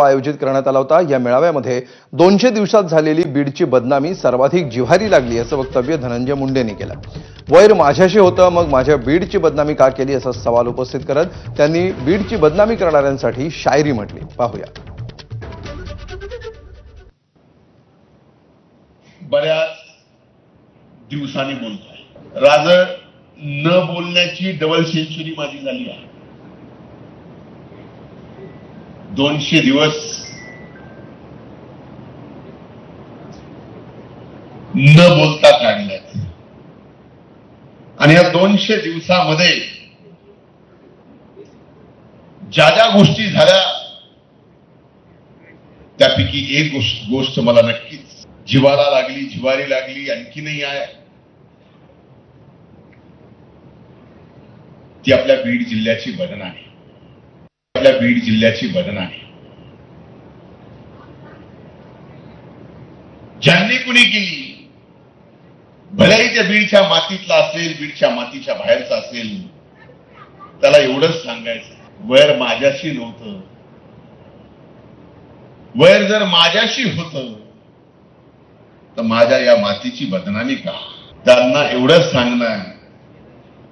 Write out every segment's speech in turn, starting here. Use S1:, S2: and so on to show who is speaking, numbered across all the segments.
S1: मेळावा आयोजित करण्यात आला होता. या मेळाव्यामध्ये दोनशे दिवसात झालेली बीडची बदनामी सर्वाधिक जिव्हारी लागली असं वक्तव्य धनंजय मुंडेंनी केलं. वैर माझ्याशी होतं मग माझ्या बीडची बदनामी का केली असा सवाल उपस्थित करत त्यांनी बीडची बदनामी करणाऱ्यांसाठी शायरी म्हटली. पाहूया.
S2: बऱ्याच दिवसांनी बोलतोय. राज न बोलण्याची डबल सेंचुरी माझी झाली आहे. दोनशे दिवस न बोलता काढल्यात आणि या दोनशे दिवसामध्ये ज्या ज्या गोष्टी झाल्या त्यापैकी एक गोष्ट गोष्ट मला नक्कीच जिवाला लागली जिवारी लागली आणखीनही आहे. ती आपल्या बीड जिल्ह्याची बदन आहे. आपल्या बीड जिल्ह्याची बदन आहे. ज्यांनी कुणी केली भलेही त्या बीडच्या मातीतला असेल बीडच्या मातीच्या बाहेरचा असेल त्याला एवढंच सांगायचं वैर माझ्याशी नव्हतं. वैर जर माझ्याशी होत तर माझ्या या मातीची बदनामी का? त्यांना एवढंच सांगणार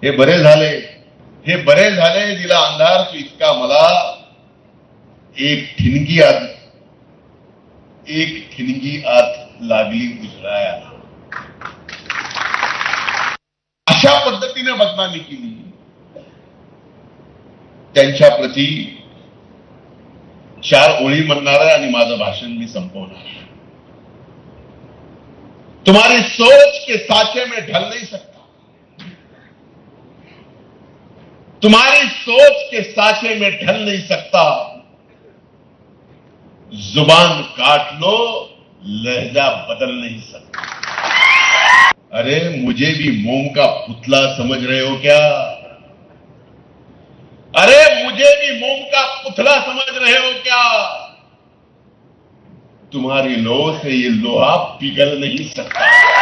S2: हे बरे झाले. हे बरे झाले दिला अंधार तू इतका मला. एक ठिणगी आत एक ठिणगी आत लागली उजळायला. अशा पद्धतीने बदनामी केली. त्यांच्या प्रती चार ओळी म्हणणार आहे आणि माझं भाषण मी संपवणार तुम्हारी सोच के साचे में ढल नहीं सकता. तुम्हारी सोच के साचे में ढल नहीं सकता। ज़ुबान काट लो, लहजा बदल नहीं सकता। अरे, मुझे भी मोम का पुतला समझ रहे हो क्या? अरे, मुझे भी मोम का पुतला समझ रहे हो क्या? तुम्हारी लो से ये लोहा पिघल नहीं सकता।